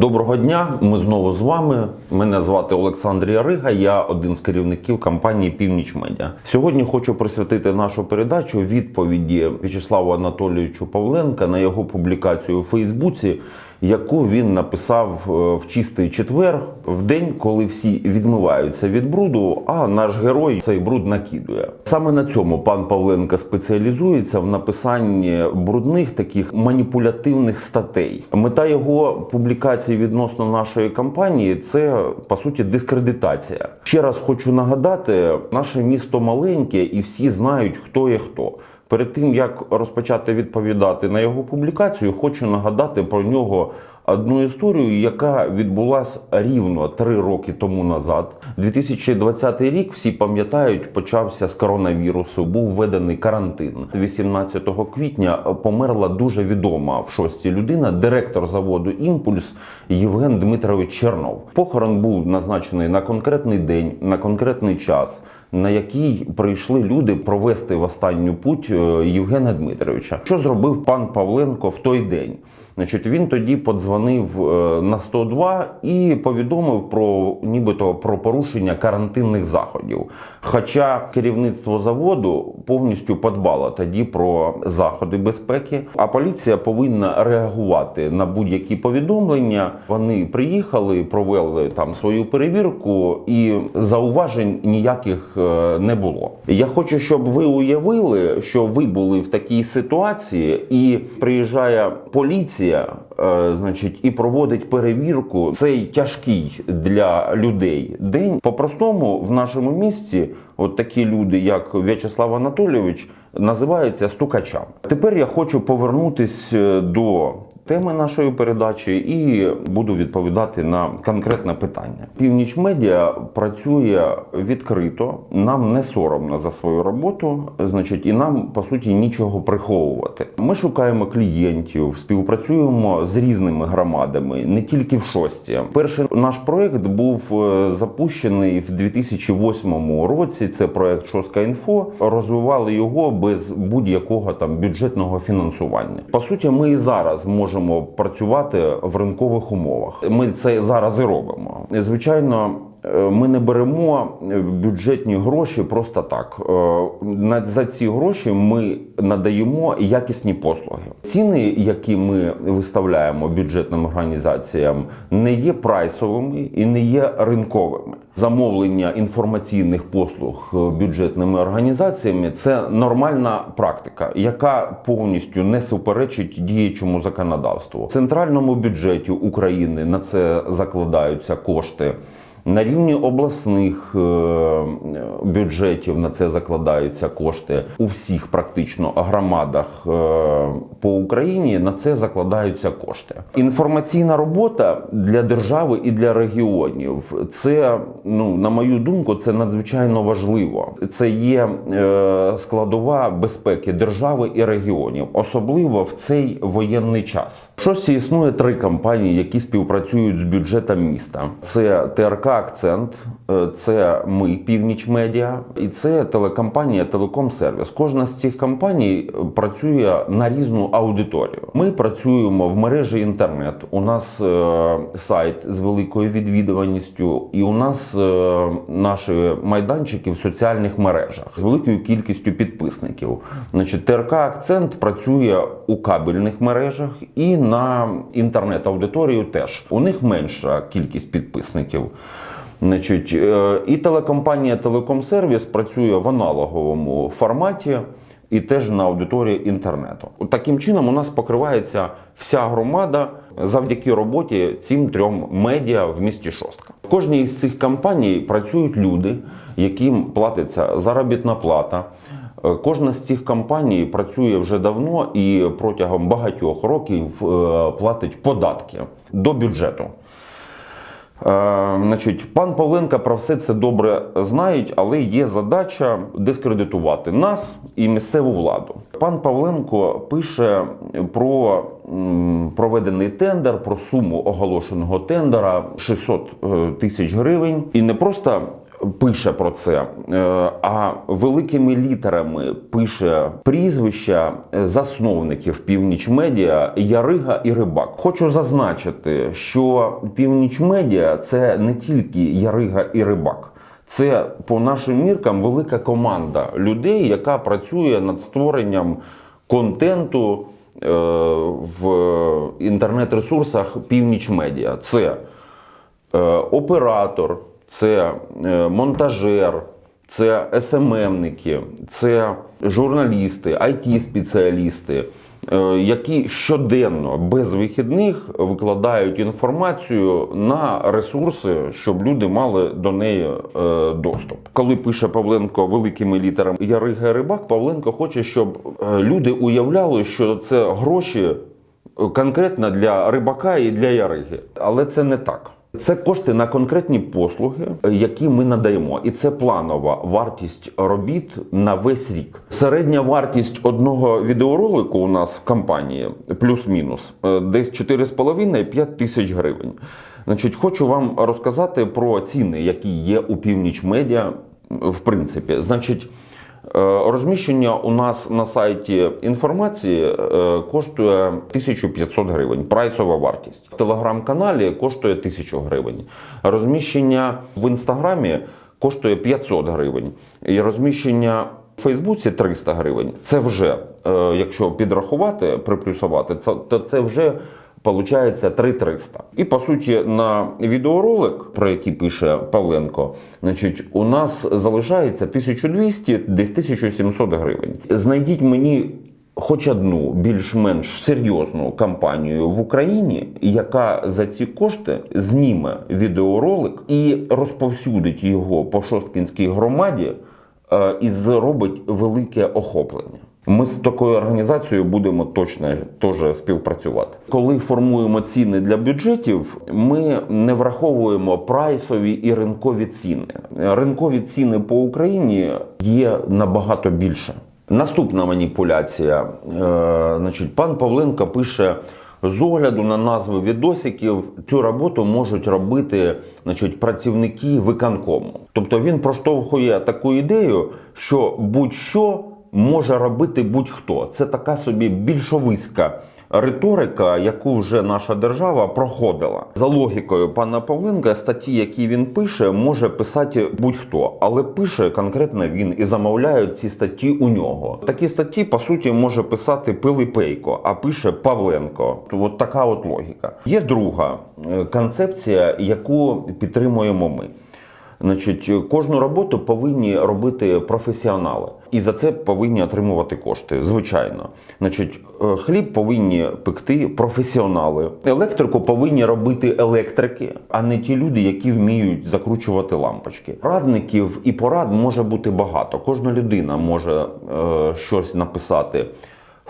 Доброго дня, ми знову з вами. Мене звати Олександр Ярига, я один з керівників компанії Північ Медіа. Сьогодні хочу присвятити нашу передачу відповіді В'ячеславу Анатолійовичу Павленка на його публікацію у Фейсбуці, яку він написав е, в чистий четвер, в день, коли всі відмиваються від бруду, а наш герой цей бруд накидує. Саме на цьому пан Павленко спеціалізується в написанні брудних таких маніпулятивних статей. Мета його публікації відносно нашої кампанії це по суті дискредитація. Ще раз хочу нагадати, наше місто маленьке, і всі знають, хто є хто. Перед тим як розпочати відповідати на його публікацію, хочу нагадати про нього одну історію, яка відбулася рівно три роки тому назад. 2020 рік всі пам'ятають, почався з коронавірусу. Був введений карантин. 18 квітня померла дуже відома в шості людина, директор заводу Імпульс Євген Дмитрович Чернов. Похорон був назначений на конкретний день, на конкретний час на якій прийшли люди провести в останню путь е, Євгена Дмитровича. Що зробив пан Павленко в той день? Значить, він тоді подзвонив е, на 102 і повідомив про нібито про порушення карантинних заходів. Хоча керівництво заводу повністю подбало тоді про заходи безпеки, а поліція повинна реагувати на будь-які повідомлення. Вони приїхали, провели там свою перевірку, і зауважень ніяких е, не було. Я хочу, щоб ви уявили, що ви були в такій ситуації, і приїжджає поліція, е, значить, і проводить перевірку. Цей тяжкий для людей день. По-простому в нашому місті, от такі люди, як В'ячеслав Анатолійович, називаються стукачами. Тепер я хочу повернутись е, до теми нашої передачі і буду відповідати на конкретне питання. Північ медіа працює відкрито. Нам не соромно за свою роботу, значить, і нам по суті нічого приховувати. Ми шукаємо клієнтів, співпрацюємо з різними громадами, не тільки в шості. Перший наш проект був е, запущений в 2008 році. Це проект Шоска інфо. Розвивали його без будь-якого там бюджетного фінансування. По суті, ми і зараз можемо працювати в ринкових умовах. Ми це зараз і робимо. Звичайно. Е, Ми не беремо е, бюджетні гроші просто так. Е, за ці гроші ми надаємо якісні послуги. Ціни, які ми виставляємо бюджетним організаціям, не є прайсовими і не є ринковими. Замовлення інформаційних послуг бюджетними організаціями це нормальна практика, яка повністю не суперечить діючому законодавству. В центральному бюджеті України на це закладаються кошти. На рівні обласних е, бюджетів на це закладаються кошти у всіх практично громадах е, по Україні. На це закладаються кошти. Інформаційна робота для держави і для регіонів це, ну на мою думку, це надзвичайно важливо. Це є е, складова безпеки держави і регіонів, особливо в цей воєнний час. В шості існує три компанії, які співпрацюють з бюджетом міста. Це ТРК Акцент, е, це ми Північ Медіа, і це телекомпанія Телеком Сервіс. Кожна з цих компаній е, працює на різну аудиторію. Ми працюємо в мережі інтернет. У нас е, сайт з великою відвідуваністю, і у нас е, наші майданчики в соціальних мережах з великою кількістю підписників. Значить, ТРК Акцент працює у кабельних мережах і на інтернет-аудиторію теж. У них менша кількість підписників. Значить, е, і телекомпанія Телеком Сервіс працює в аналоговому форматі і теж на аудиторії інтернету. Таким чином у нас покривається вся громада завдяки роботі цим трьом медіа в місті Шостка. В кожній із цих компаній працюють люди, яким платиться заробітна плата. Е, Кожна з цих компаній працює вже давно і протягом багатьох років е, платить податки до бюджету. Е, значить, пан Павленко про все це добре знають, але є задача дискредитувати нас і місцеву владу. Пан Павленко пише про проведений тендер, про суму оголошеного тендера 600 е, тисяч гривень, і не просто пише про це, е, а великими літерами пише прізвища е, засновників Північ Медіа Ярига і Рибак. Хочу зазначити, що Північ Медіа це не тільки Ярига і Рибак. Це по нашим міркам велика команда людей, яка працює над створенням контенту е, в інтернет-ресурсах Північ Медіа. Це оператор, це е, монтажер, це СММники, це журналісти, IT-спеціалісти, е, які щоденно без вихідних викладають інформацію на ресурси, щоб люди мали до неї е, доступ. Коли пише Павленко великими літерами Ярига Рибак, Павленко хоче, щоб люди уявляли, що це гроші конкретно для рибака і для яриги. Але це не так. Це кошти на конкретні послуги, які ми надаємо, і це планова вартість робіт на весь рік. Середня вартість одного відеоролику у нас в компанії плюс-мінус е, десь 4,5-5 тисяч гривень. Значить, хочу вам розказати про ціни, які є у північ медіа. В принципі, значить. Е, Розміщення у нас на сайті інформації е, коштує 1500 гривень. Прайсова вартість. В телеграм-каналі коштує 1000 гривень. Розміщення в інстаграмі коштує 500 гривень. І розміщення в Фейсбуці 300 гривень. Це вже, е, якщо підрахувати, приплюсувати, це, то це вже Получається 3300. І по суті, на відеоролик, про який пише Павленко, значить, у нас залишається 1200, десь 1700 гривень. Знайдіть мені хоч одну більш-менш серйозну кампанію в Україні, яка за ці кошти зніме відеоролик і розповсюдить його по Шосткінській громаді е, і зробить велике охоплення. Ми з такою організацією будемо точно теж співпрацювати. Коли формуємо ціни для бюджетів, ми не враховуємо прайсові і ринкові ціни. Ринкові ціни по Україні є набагато більше. Наступна маніпуляція. Е, значить, пан Павленко пише. З огляду на назви відосиків цю роботу можуть робити значить, працівники виконкому. Тобто він проштовхує таку ідею, що будь-що може робити будь-хто. Це така собі більшовиська риторика, яку вже наша держава проходила. За логікою пана Павленка, статті, які він пише, може писати будь-хто, але пише конкретно він і замовляють ці статті у нього. Такі статті, по суті, може писати Пилипейко, а пише Павленко. От така от логіка. Є друга е, концепція, яку підтримуємо ми. Значить, кожну роботу повинні робити професіонали, і за це повинні отримувати кошти. Звичайно, значить, е, хліб повинні пекти професіонали, електрику повинні робити електрики, а не ті люди, які вміють закручувати лампочки. Радників і порад може бути багато. Кожна людина може е, щось написати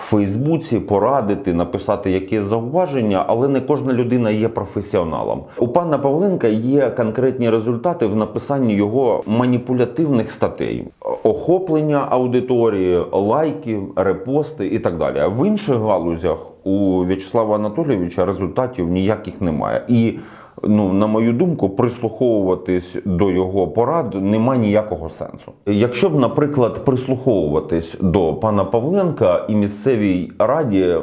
Фейсбуці, порадити, написати якесь зауваження, але не кожна людина є професіоналом. У пана Павленка є конкретні результати в написанні його маніпулятивних статей, охоплення аудиторії, лайки, репости і так далі. В інших галузях у В'ячеслава Анатолійовича результатів ніяких немає. І ну, на мою думку, прислуховуватись до його порад нема ніякого сенсу. Якщо б, наприклад, прислуховуватись до пана Павленка і місцевій раді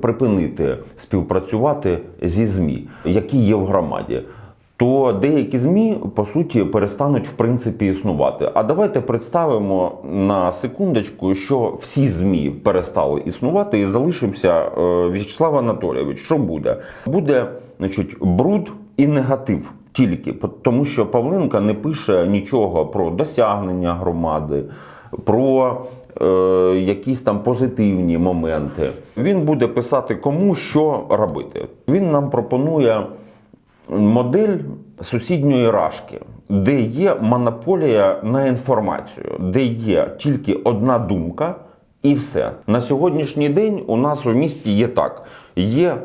припинити співпрацювати зі ЗМІ, які є в громаді. То деякі змі по суті перестануть в принципі існувати. А давайте представимо на секундочку, що всі змі перестали існувати, і залишився е, В'ячеслав Анатолійович. Що буде? Буде, значить, бруд і негатив тільки тому, що Павленко не пише нічого про досягнення громади, про е, якісь там позитивні моменти. Він буде писати кому що робити. Він нам пропонує модель сусідньої рашки, де є монополія на інформацію, де є тільки одна думка і все. На сьогоднішній день у нас у місті є так: є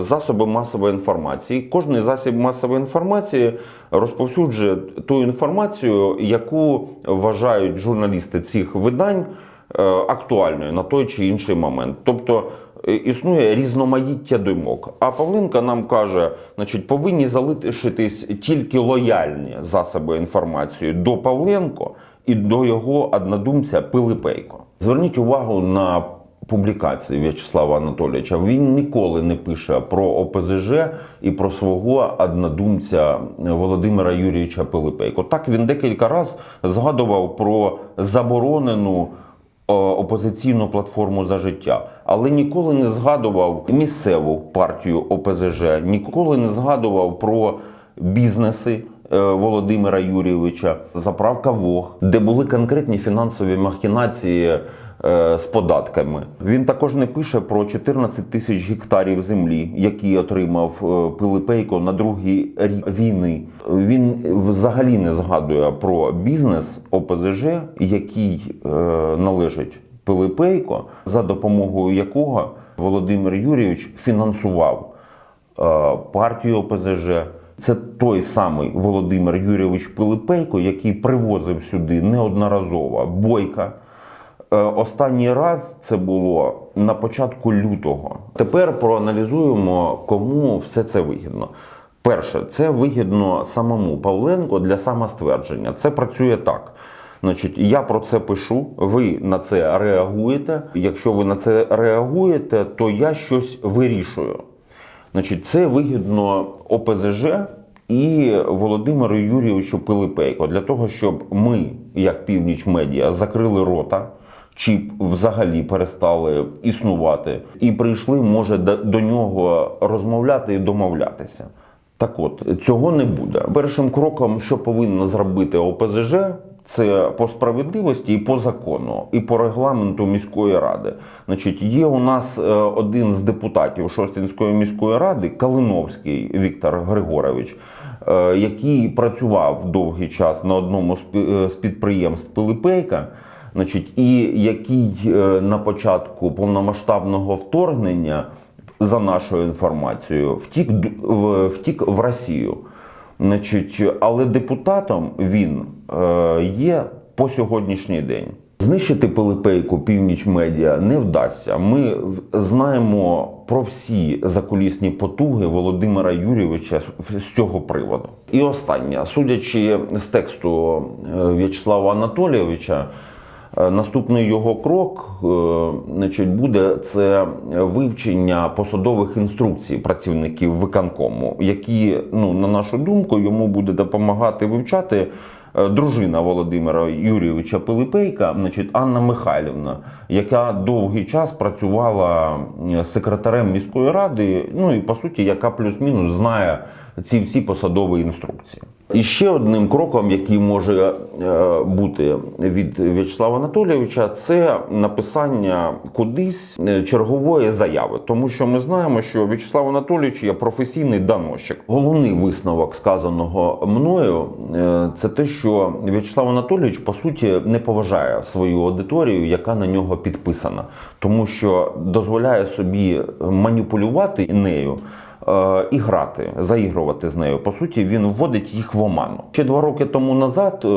засоби масової інформації. Кожний засіб масової інформації розповсюджує ту інформацію, яку вважають журналісти цих видань. е, Актуальною на той чи інший момент, тобто е, існує різноманіття думок. А Павленко нам каже, значить, повинні залишитись тільки лояльні засоби інформації до Павленко і до його однодумця Пилипейко. Зверніть увагу на публікації В'ячеслава Анатолійовича. Він ніколи не пише про ОПЗЖ і про свого однодумця Володимира Юрійовича Пилипейко. Так він декілька разів згадував про заборонену е, опозиційну платформу за життя, але ніколи не згадував місцеву партію ОПЗЖ, ніколи не згадував про бізнеси. е, Володимира Юрійовича, заправка ВОГ, де були конкретні фінансові махінації з податками. Він також не пише про 14 тисяч гектарів землі, які отримав е, Пилипейко на другий рік війни. Він взагалі не згадує про бізнес ОПЗЖ, який е, належить Пилипейко, за допомогою якого Володимир Юрійович фінансував е, партію ОПЗЖ. Це той самий Володимир Юрійович Пилипейко, який привозив сюди неодноразово бойка. Е, Останній раз це було на початку лютого. Тепер проаналізуємо, кому все це вигідно. Перше, це вигідно самому Павленко для самоствердження. Це працює так. Значить, я про це пишу, ви на це реагуєте. Якщо ви на це реагуєте, то я щось вирішую. Значить, це вигідно ОПЗЖ і Володимиру Юрійовичу Пилипейко для того, щоб ми, як північ медіа, закрили рота. Чи взагалі перестали існувати, і прийшли, може, до- нього розмовляти і домовлятися. Так от, цього не буде. Першим кроком, що повинно зробити ОПЗЖ, це по справедливості і по закону, і по регламенту міської ради. Значить, є у нас е, один з депутатів Шостинської міської ради, Калиновський Віктор Григорович, е, який працював довгий час на одному з е, з підприємств Пилипейка. Значить, і який е, на початку повномасштабного вторгнення, за нашою інформацією, втік, втік в Росію. Значить, але депутатом він е, є по сьогоднішній день. Знищити Пилипейку північ медіа не вдасться. Ми знаємо про всі закулісні потуги Володимира Юрійовича з- цього приводу. І останнє, судячи з тексту е, В'ячеслава Анатолійовича, Наступний його крок е, значить, буде це вивчення посадових інструкцій працівників виконкому, які, ну, на нашу думку, йому буде допомагати вивчати е, дружина Володимира Юрійовича Пилипейка, значить, Анна Михайлівна, яка довгий час працювала е, секретарем міської ради, ну і по суті, яка плюс-мінус знає ці всі посадові інструкції. І ще одним кроком, який може е, бути від В'ячеслава Анатолійовича, це написання кудись е, чергової заяви, тому що ми знаємо, що В'ячеслав Анатолійович є професійний доносчик. Головний висновок сказаного мною е, це те, що В'ячеслав Анатолійович по суті не поважає свою аудиторію, яка на нього підписана, тому що дозволяє собі маніпулювати нею і грати, заігрувати з нею. По суті, він вводить їх в оману. Ще два роки тому назад е,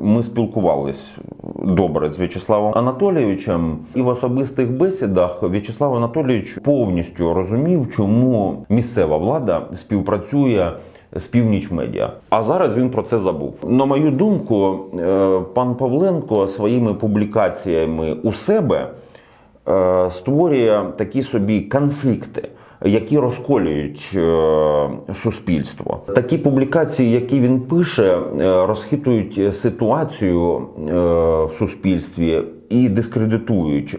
ми спілкувались добре з В'ячеславом Анатолійовичем, і в особистих бесідах В'ячеслав Анатолійович повністю розумів, чому місцева влада співпрацює. З північ медіа. А зараз він про це забув. На мою думку, е, пан Павленко своїми публікаціями у себе е, створює такі собі конфлікти, які розколюють е, суспільство. Такі публікації, які він пише, е, розхитують ситуацію е, в суспільстві і дискредитують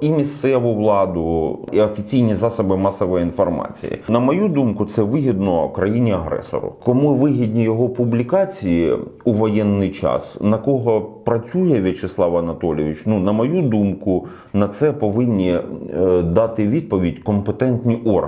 і місцеву владу, і офіційні засоби масової інформації. На мою думку, це вигідно країні агресору. Кому вигідні його публікації у воєнний час, на кого працює В'ячеслав Анатолійович? Ну, на мою думку, на це повинні дати відповідь компетентні органи.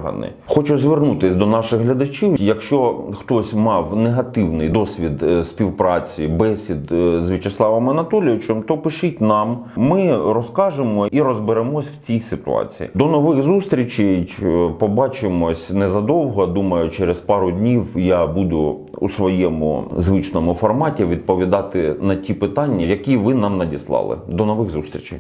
Хочу звернутись до наших глядачів. Якщо хтось мав негативний досвід е, співпраці, бесід е, з В'ячеславом Анатолійовичем, то пишіть нам. Ми розкажемо і розберемось в цій ситуації. До нових зустрічей. Е, Побачимось незадовго. Думаю, через пару днів я буду у своєму звичному форматі відповідати на ті питання, які ви нам надіслали. До нових зустрічей.